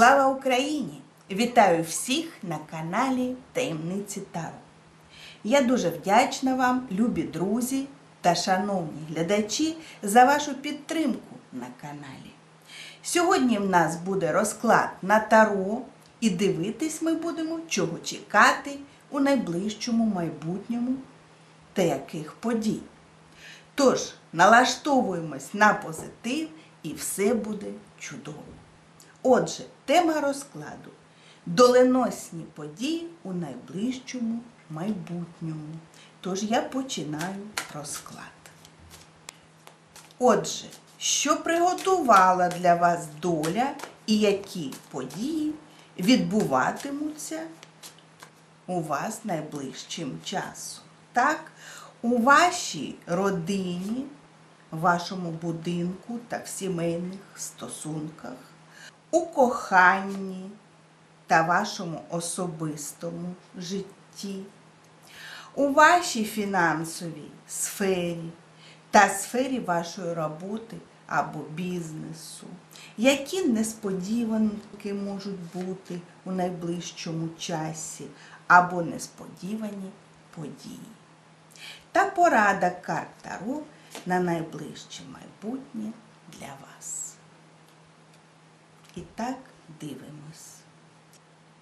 Слава Україні! Вітаю всіх на каналі Таємниці Таро. Я дуже вдячна вам, любі друзі та шановні глядачі, за вашу підтримку на каналі. Сьогодні в нас буде розклад на таро, і дивитись ми будемо, чого чекати у найближчому майбутньому та яких подій. Тож, налаштовуємось на позитив і все буде чудово. Отже, тема розкладу доленосні події у найближчому майбутньому. Тож я починаю розклад. Отже, що приготувала для вас доля і які події відбуватимуться у вас найближчим часом? Так, у вашій родині, вашому будинку та в сімейних стосунках, у коханні та вашому особистому житті, у вашій фінансовій сфері та сфері вашої роботи або бізнесу, які несподіванки можуть бути у найближчому часі або несподівані події. Та порада карт Таро на найближче майбутнє для вас. І так дивимось.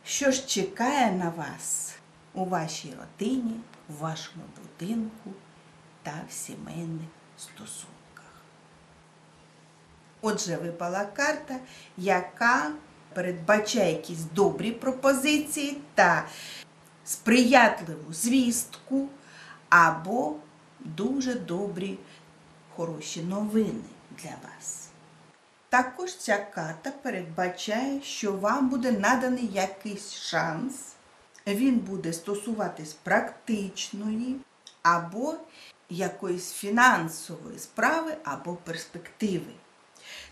Що ж чекає на вас у вашій родині, у вашому будинку та в сімейних стосунках? Отже, випала карта, яка передбачає якісь добрі пропозиції та сприятливу звістку або дуже добрі, хороші новини для вас. Також ця карта передбачає, що вам буде наданий якийсь шанс. Він буде стосуватись практичної або якоїсь фінансової справи або перспективи.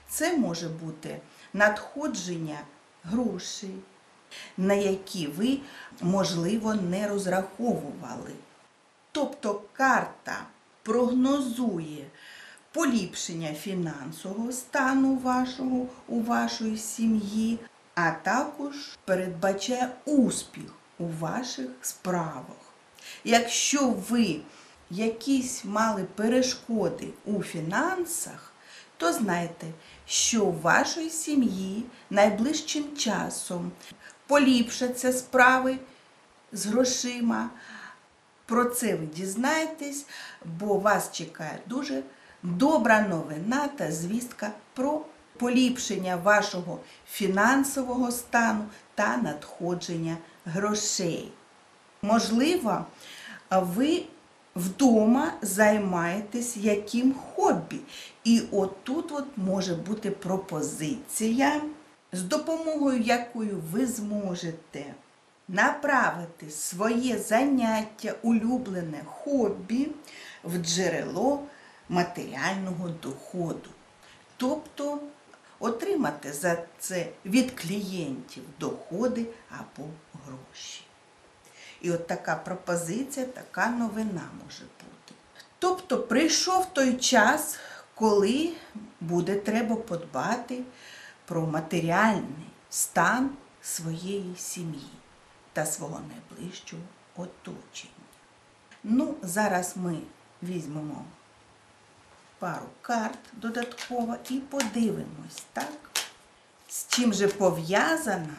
Це може бути надходження грошей, на які ви, можливо, не розраховували. Тобто карта прогнозує поліпшення фінансового стану вашого у вашої сім'ї, а також передбачає успіх у ваших справах. Якщо ви якісь мали перешкоди у фінансах, то знайте, що у вашої сім'ї найближчим часом поліпшаться справи з грошима. Про це ви дізнаєтесь, бо вас чекає дуже добра новина та звістка про поліпшення вашого фінансового стану та надходження грошей. Можливо, ви вдома займаєтесь яким хобі. І отут от може бути пропозиція, з допомогою якої ви зможете направити своє заняття, улюблене хобі в джерело матеріального доходу. Тобто отримати за це від клієнтів доходи або гроші. І от така пропозиція, така новина може бути. Тобто прийшов той час, коли буде треба подбати про матеріальний стан своєї сім'ї та свого найближчого оточення. Ну, зараз ми візьмемо пару карт додатково і подивимось, так? З чим же пов'язана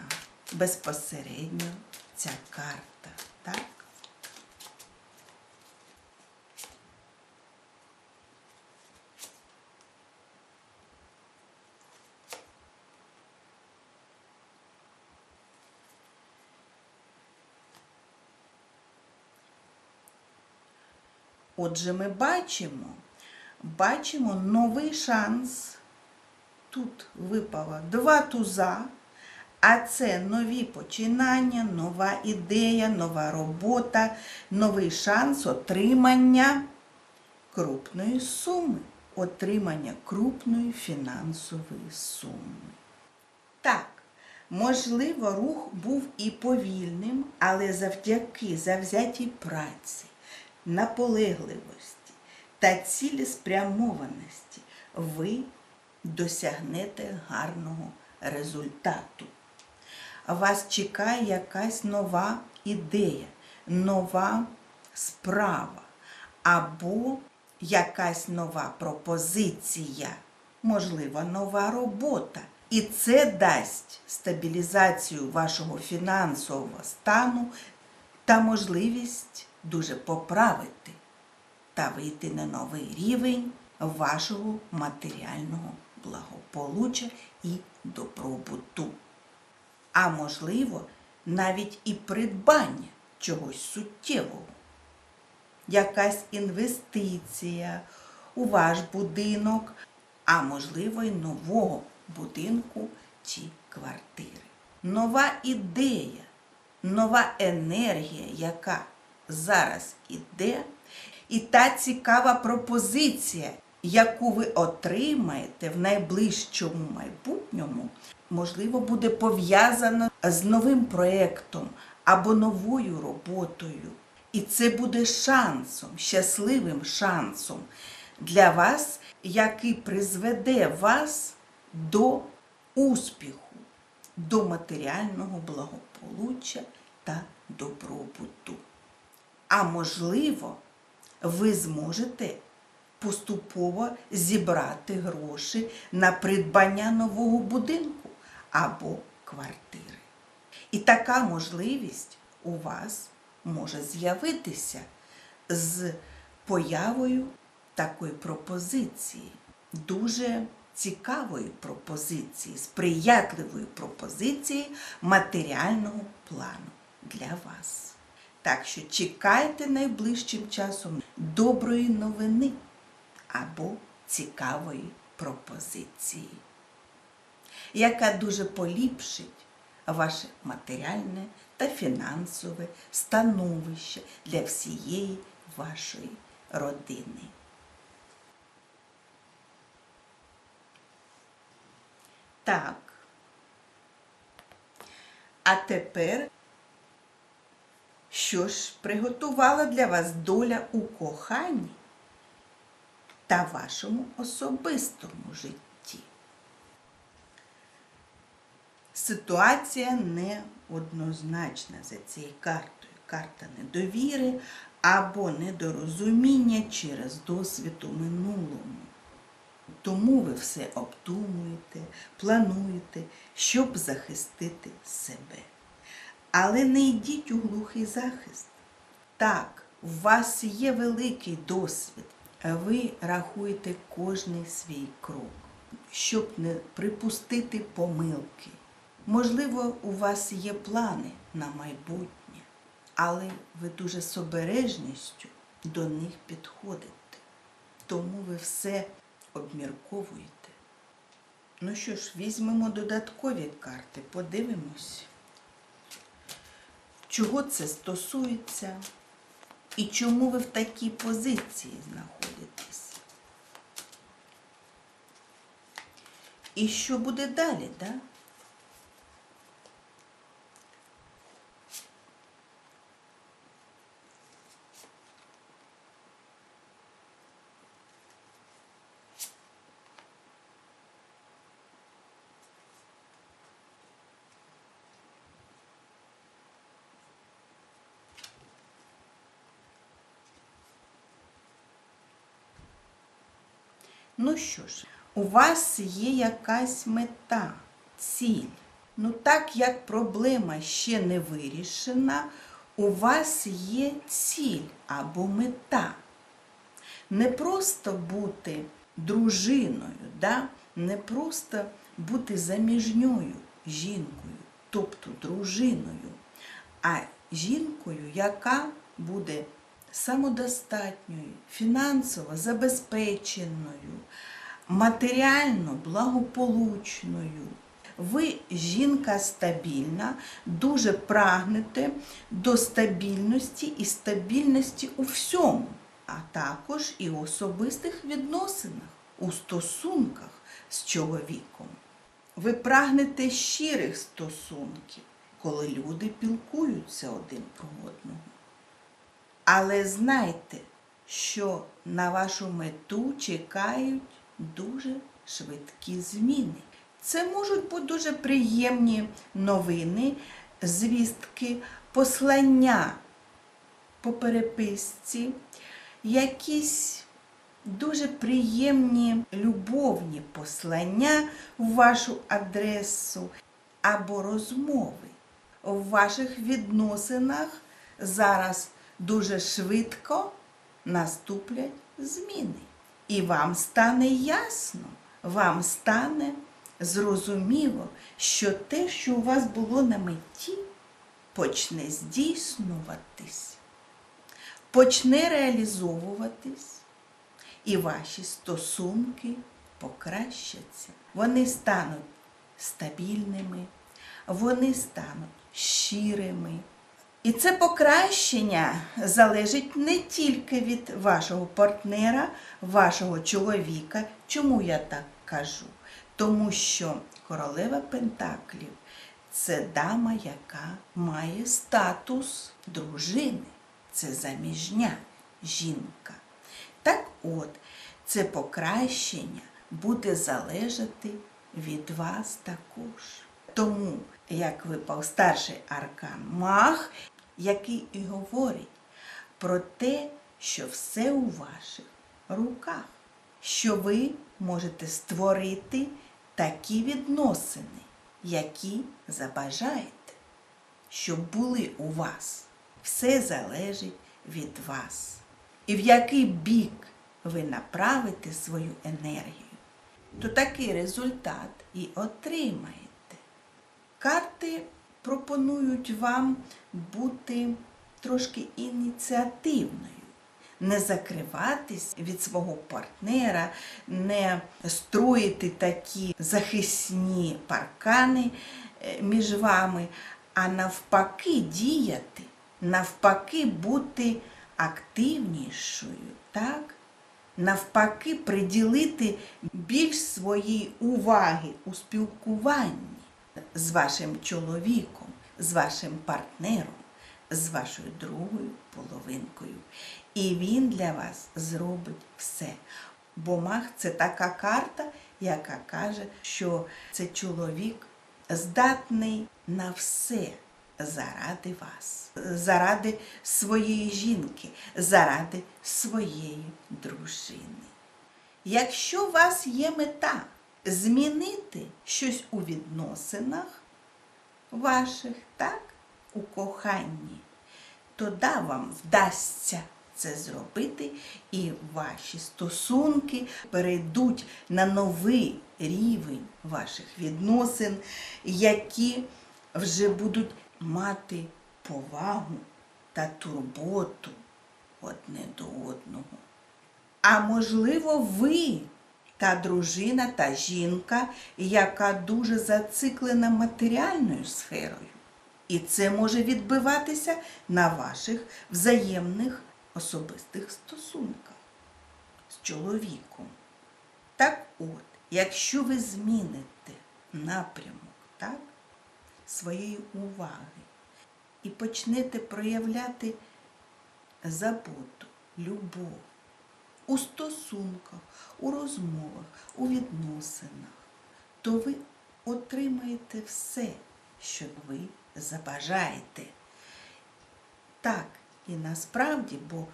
безпосередньо ця карта, так? Отже, ми бачимо, бачимо новий шанс. Тут випало два туза, а це нові починання, нова ідея, нова робота, новий шанс отримання крупної суми, отримання крупної фінансової суми. Так, можливо, рух був і повільним, але завдяки завзятій праці, наполегливості та цілеспрямованості ви досягнете гарного результату. вас чекає якась нова ідея, нова справа або якась нова пропозиція, можливо, нова робота. І це дасть стабілізацію вашого фінансового стану та можливість дуже поправити та вийти на новий рівень вашого матеріального благополуччя і добробуту. А можливо, навіть і придбання чогось суттєвого. Якась інвестиція у ваш будинок, а можливо, й нового будинку чи квартири. Нова ідея, нова енергія, яка зараз іде, і та цікава пропозиція, яку ви отримаєте в найближчому майбутньому, можливо, буде пов'язана з новим проєктом або новою роботою. І це буде шансом, щасливим шансом для вас, який призведе вас до успіху, до матеріального благополуччя та добробуту. А можливо, ви зможете поступово зібрати гроші на придбання нового будинку або квартири. І така можливість у вас може з'явитися з появою такої пропозиції, дуже цікавої пропозиції, сприятливої пропозиції матеріального плану для вас. Так що чекайте найближчим часом доброї новини або цікавої пропозиції, яка дуже поліпшить ваше матеріальне та фінансове становище для всієї вашої родини. Так. А тепер, що ж приготувала для вас доля у коханні та вашому особистому житті? Ситуація неоднозначна за цією картою. Карта недовіри або недорозуміння через досвід у минулому. Тому ви все обдумуєте, плануєте, щоб захистити себе. Але не йдіть у глухий захист. Так, у вас є великий досвід, ви рахуєте кожний свій крок, щоб не припустити помилки. Можливо, у вас є плани на майбутнє, але ви дуже з обережністю до них підходите. Тому ви все обмірковуєте. Ну що ж, візьмемо додаткові карти, подивимось, чого це стосується і чому ви в такій позиції знаходитесь. І що буде далі, так? Да? Ну що ж, у вас є якась мета, ціль. Ну так як проблема ще не вирішена, у вас є ціль або мета. Не просто бути дружиною, да? не просто бути заміжньою жінкою, тобто дружиною, а жінкою, яка буде самодостатньою, фінансово забезпеченою, матеріально благополучною. Ви жінка стабільна, дуже прагнете до стабільності і стабільності у всьому, а також і у особистих відносинах, у стосунках з чоловіком. Ви прагнете щирих стосунків, коли люди пілкуються один про одного. Але знайте, що на вашу мету чекають дуже швидкі зміни. Це можуть бути дуже приємні новини, звістки, послання по переписці, якісь дуже приємні любовні послання в вашу адресу або розмови. В ваших відносинах зараз дуже швидко наступлять зміни. І вам стане ясно, вам стане зрозуміло, що те, що у вас було на меті, почне здійснюватись, почне реалізовуватись, і ваші стосунки покращаться. Вони стануть стабільними, вони стануть щирими. І це покращення залежить не тільки від вашого партнера, вашого чоловіка. Чому я так кажу? Тому що королева Пентаклів це дама, яка має статус дружини, це заміжня жінка. Так от, це покращення буде залежати від вас також. Тому, як випав старший аркан Мах, який і говорить про те, що все у ваших руках, що ви можете створити такі відносини, які забажаєте, щоб були у вас. Все залежить від вас. І в який бік ви направите свою енергію, то такий результат і отримаєте. Карти пропонують вам бути трошки ініціативною, не закриватись від свого партнера, не строїти такі захисні паркани е, між вами, а навпаки діяти, навпаки бути активнішою, так? навпаки, приділити більш своєї уваги у спілкуванні з вашим чоловіком, з вашим партнером, з вашою другою половинкою. І він для вас зробить все. Бо мах це така карта, яка каже, що це чоловік здатний на все заради вас, заради своєї жінки, заради своєї дружини. Якщо у вас є мета змінити щось у відносинах ваших, так, у коханні, то да, вам вдасться це зробити, і ваші стосунки перейдуть на новий рівень ваших відносин, які вже будуть мати повагу та турботу одне до одного. А можливо, ви та дружина та жінка, яка дуже зациклена матеріальною сферою. І це може відбиватися на ваших взаємних особистих стосунках з чоловіком. Так от, якщо ви зміните напрямок так, своєї уваги і почнете проявляти заботу, любов у стосунках, у розмовах, у відносинах, то ви отримаєте все, що ви забажаєте. Так, і насправді, бо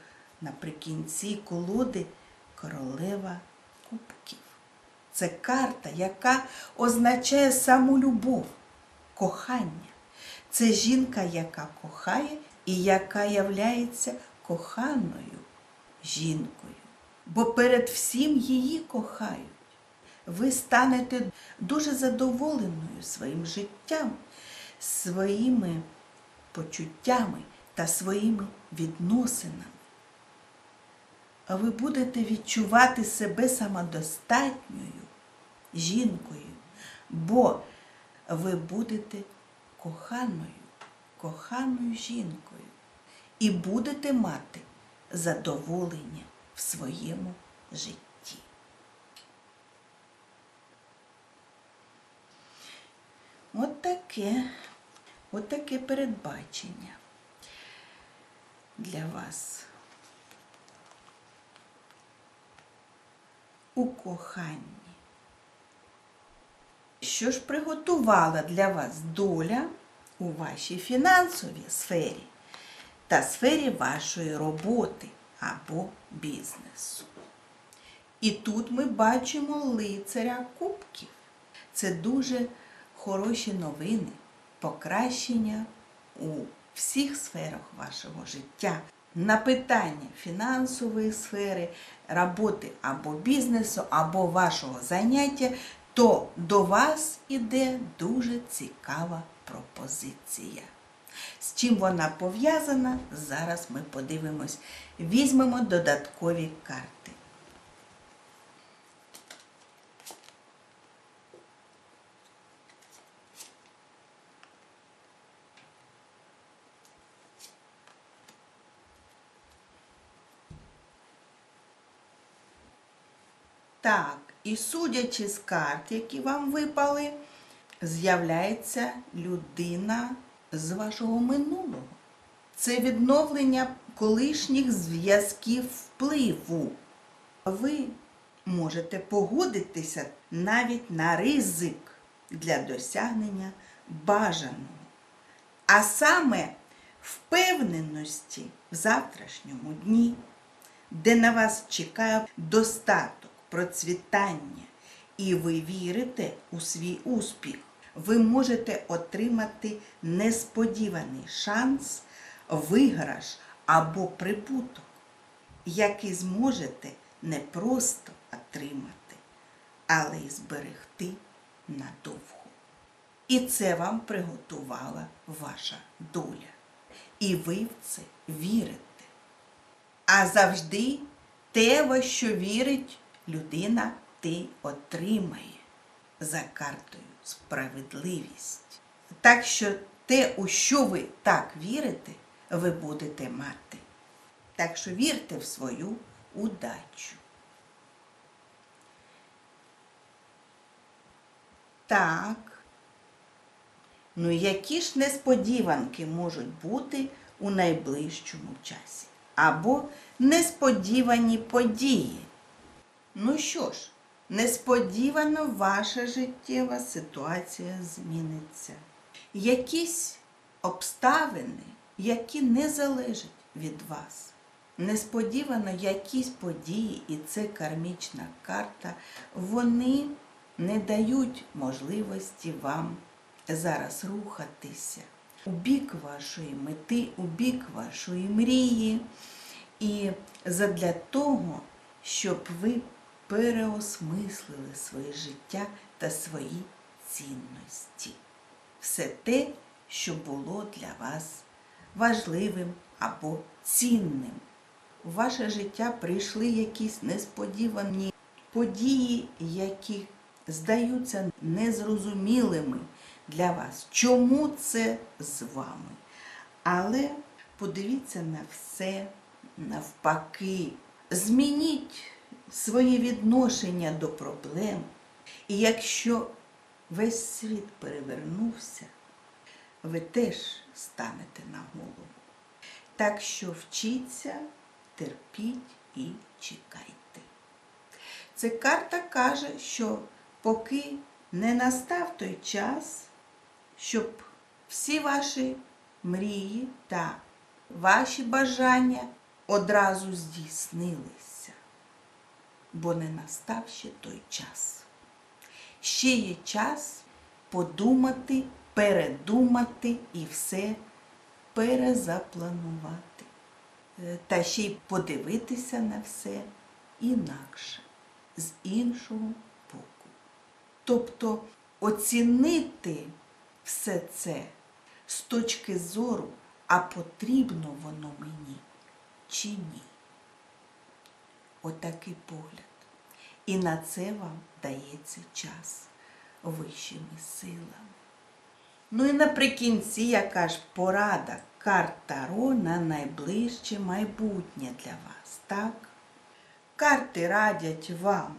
наприкінці колоди королева кубків. Це карта, яка означає саму любов, кохання. Це жінка, яка кохає і яка являється коханою жінкою. Бо перед всім її кохають. Ви станете дуже задоволеною своїм життям, своїми почуттями та своїми відносинами. А ви будете відчувати себе самодостатньою жінкою, бо ви будете коханою, коханою жінкою і будете мати задоволення в своєму житті. От таке, от таке передбачення для вас. У коханні. Що ж приготувала для вас доля у вашій фінансовій сфері та сфері вашої роботи або бізнесу? І тут ми бачимо лицаря кубків. Це дуже хороші новини, покращення у всіх сферах вашого життя. На питання фінансової сфери, роботи або бізнесу, або вашого заняття, то до вас іде дуже цікава пропозиція. З чим вона пов'язана, зараз ми подивимось. Візьмемо додаткові карти. Так, і судячи з карт, які вам випали, з'являється людина з вашого минулого. Це відновлення колишніх зв'язків впливу. Ви можете погодитися навіть на ризик для досягнення бажаного. А саме впевненості в завтрашньому дні де на вас чекає достаток, процвітання, і ви вірите у свій успіх, ви можете отримати несподіваний шанс, виграш або прибуток, який зможете не просто отримати, але й зберегти надовго. І це вам приготувала ваша доля. І ви в це вірите а завжди те, во що вірить людина, ти отримає за картою справедливість. Так що те, у що ви так вірите, ви будете мати. Так що вірте в свою удачу. Так. Ну, які ж несподіванки можуть бути у найближчому часі? або несподівані події. Ну що ж, несподівано ваша життєва ситуація зміниться. Якісь обставини, які не залежать від вас. Несподівано якісь події, і це кармічна карта, вони не дають можливості вам зараз рухатися у бік вашої мети, у бік вашої мрії. І задля того, щоб ви переосмислили своє життя та свої цінності. Все те, що було для вас важливим або цінним. У ваше життя прийшли якісь несподівані події, які здаються незрозумілими для вас. Чому це з вами? Але подивіться на все навпаки. Змініть своє відношення до проблем. І якщо весь світ перевернувся, ви теж станете на голову. Так що вчіться, терпіть і чекайте. Ця карта каже, що поки не настав той час, щоб всі ваші мрії та ваші бажання одразу здійснилися, бо не настав ще той час. Ще є час подумати, передумати і все перезапланувати. Е, та ще й подивитися на все інакше, з іншого боку. Тобто оцінити все це з точки зору, а потрібно воно мені чи ні. Отакий погляд. І на це вам дається час вищими силами. Ну і наприкінці, яка ж порада карт Таро на найближче майбутнє для вас, так? Карти радять вам,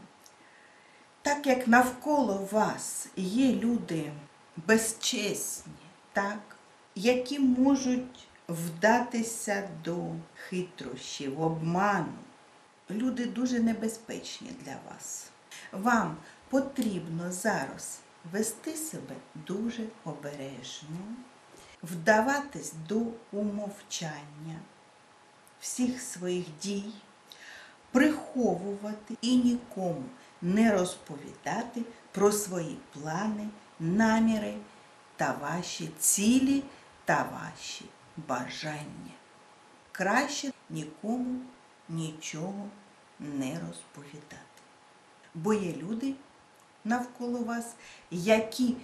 так як навколо вас є люди безчесні, так, які можуть вдатися до хитрощів, обману. Люди дуже небезпечні для вас. Вам потрібно зараз вести себе дуже обережно, вдаватись до умовчання всіх своїх дій, приховувати і нікому не розповідати про свої плани, наміри та ваші цілі та ваші бажання. Краще нікому нічого не розповідати. Бо є люди навколо вас, які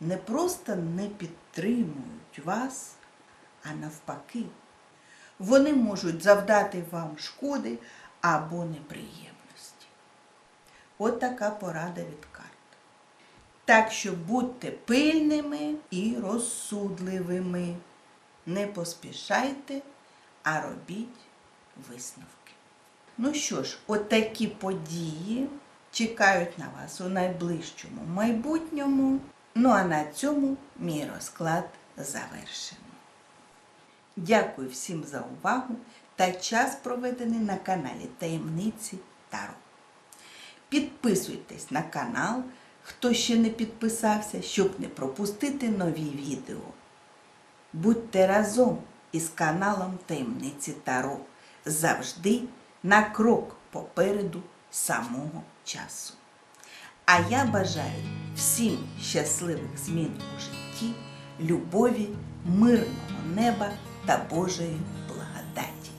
не просто не підтримують вас, а навпаки, вони можуть завдати вам шкоди або неприємності. От така порада від карт. Так що будьте пильними і розсудливими. Не поспішайте, а робіть висновки. Ну що ж, от такі події чекають на вас у найближчому майбутньому. Ну а на цьому мій розклад завершено. Дякую всім за увагу та час проведений на каналі Таємниці Таро. Підписуйтесь на канал, хто ще не підписався, щоб не пропустити нові відео. Будьте разом із каналом Таємниці Таро завжди на крок попереду самого часу. А я бажаю всім щасливих змін у житті, любові, мирного неба та Божої благодаті.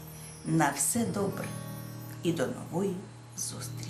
На все добре і до нової зустрічі!